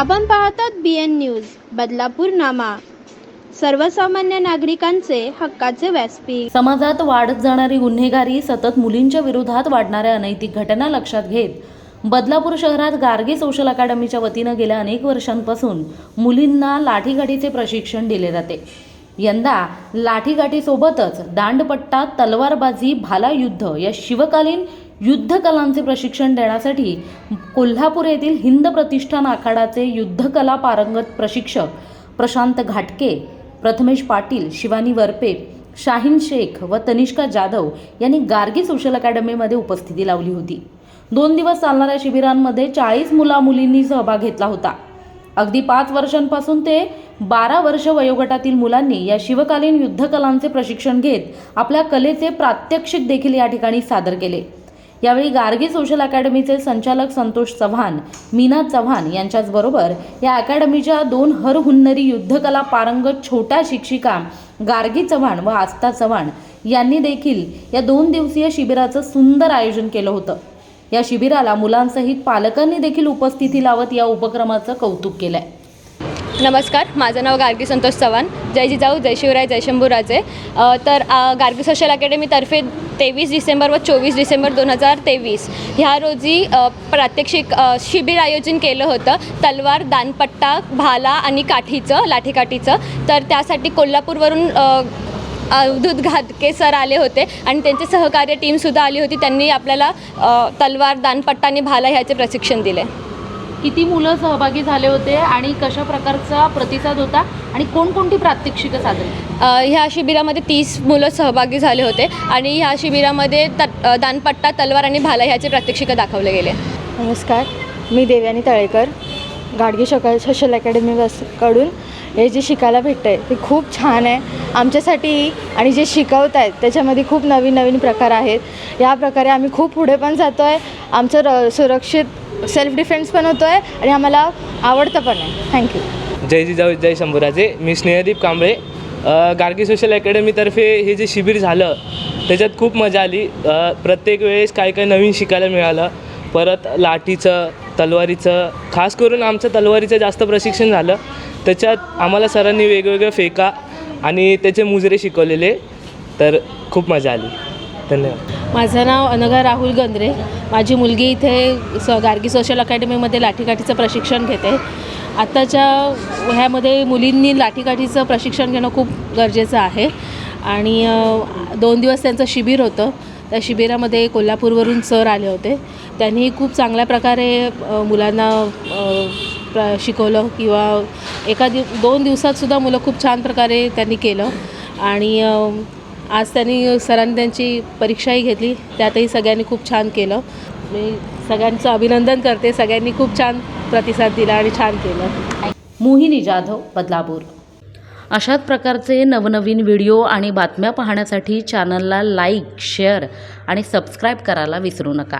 आपण पाहतात B N news Badlapur नामा सर्वसामान्य नागरिकांचे हक्काचे व्यासपीठ. समाजात वाढत जाणारी गुन्हेगारी सतत मुलींच्या विरोधात वाढणाऱ्या अनैतिक घटना लक्षात घेत बदलापूर शहरात गार्गे सोशल अकादमीच्या वतीनं गेल्या अनेक वर्षांपासून मुलींना लाठीगाठीचे प्रशिक्षण दिले जाते. यंदा लाठीगाठीसोबतच दांडपट्टा तलवारबाजी भाला युद्ध या शिवकालीन युद्धकलांचे प्रशिक्षण देण्यासाठी कोल्हापूर येथील हिंद प्रतिष्ठान आखाडाचे युद्धकला पारंगत प्रशिक्षक प्रशांत घाटके प्रथमेश पाटील शिवानी वरपे शाहीन शेख व तनिष्का जाधव यांनी गार्गी सोशल अकॅडमीमध्ये उपस्थिती लावली होती. दोन दिवस चालणाऱ्या शिबिरांमध्ये चाळीस मुला मुलींनी सहभाग घेतला होता. अगदी पाच वर्षांपासून ते बारा वर्ष वयोगटातील मुलांनी या शिवकालीन युद्धकलांचे प्रशिक्षण घेत आपल्या कलेचे प्रात्यक्षिक देखील या ठिकाणी सादर केले. यावेळी गार्गी सोशल अकॅडमीचे संचालक संतोष चव्हाण मीना चव्हाण यांच्याचबरोबर या अकॅडमीच्या दोन हरहुन्नरी युद्धकला पारंगत छोट्या शिक्षिका गार्गी चव्हाण व आस्था चव्हाण यांनी देखील या दोन दिवसीय शिबिराचं सुंदर आयोजन केलं होतं. या शिबिराला मुलांसहित पालकांनी देखील उपस्थिती लावत या उपक्रमाचं कौतुक केलं आहे नमस्कार माझं नाव गार्गी संतोष चव्हाण. जय जिजाऊ जय शिवराय जय शंभूराजे. तर गार्गी सोशल अकॅडमीतर्फे तेवीस डिसेंबर व चोवीस डिसेंबर दोन हजार तेवीस. ह्या रोजी प्रात्यक्षिक शिबिर आयोजन केलं होतं. तलवार दानपट्टा भाला आणि काठीचं लाठीकाठीचं. तर त्यासाठी कोल्हापूरवरून अवधूत घातके सर आले होते आणि त्यांचे सहकार्य टीमसुद्धा आली होती. त्यांनी आपल्याला तलवार दानपट्टा आणि भाला ह्याचे प्रशिक्षण दिले. किती मुलं सहभागी झाले होते आणि कशा प्रकारचा प्रतिसाद होता आणि कोणकोणती प्रात्यक्षिकं सादर ह्या शिबिरामध्ये तीस मुलं सहभागी झाले होते आणि ह्या शिबिरामध्ये त अ, दानपट्टा तलवार आणि भाला ह्याचे प्रात्यक्षिकं दाखवले गेले. नमस्कार मी देवयानी तळेकर. गाडगे शका सोशल अकॅडमी कडून हे जे शिकायला भेटतं आहे ते खूप छान आहे. आमच्यासाठी आणि जे शिकवत आहेत त्याच्यामध्ये खूप नवीन नवीन प्रकार आहेत. या प्रकारे आम्ही खूप पुढे पण जातो आहे आमचं र सुरक्षित सेल्फ डिफेन्स पण होतो आहे आणि आम्हाला आवडतं पण आहे. थँक्यू जय जिजाऊ जय शंभूराजे. मी स्नेहदीप कांबळे. गार्गी सोशल अकॅडमीतर्फे हे जे शिबिर झालं त्याच्यात खूप मजा आली. प्रत्येक वेळेस काय काय नवीन शिकायला मिळालं. परत लाठीचं तलवारीचं खास करून आमचं तलवारीचं जास्त प्रशिक्षण झालं. त्याच्यात आम्हाला सरांनी वेगवेगळ्या फेका आणि त्याचे मुजरे शिकवलेले. तर खूप मजा आली. धन्यवाद. माझं नाव अनघा राहुल गंद्रे. माझी मुलगी इथे स गार्गी सोशल अकॅडमीमध्ये लाठीकाठीचं प्रशिक्षण घेते. आत्ताच्या ह्यामध्ये मुलींनी लाठीकाठीचं प्रशिक्षण घेणं खूप गरजेचं आहे. आणि दोन दिवस त्यांचं शिबिर होतं. त्या शिबिरामध्ये कोल्हापूरवरून सर आले होते. त्यांनी खूप चांगल्या प्रकारे मुलांना प्र शिकवलं किंवा एका दिव दोन दिवसातसुद्धा मुलं खूप छान प्रकारे त्यांनी केलं. आणि आज त्यांनी सरांनी त्यांची परीक्षाही घेतली. त्यातही सगळ्यांनी खूप छान केलं. मी सगळ्यांचं अभिनंदन करते. सगळ्यांनी खूप छान प्रतिसाद दिला आणि छान केलं. मोहिनी जाधव बदलापूर. अशाच प्रकारचे नवनवीन व्हिडिओ आणि बातम्या पाहण्यासाठी चॅनलला लाईक शेअर आणि सबस्क्राईब करायला विसरू नका.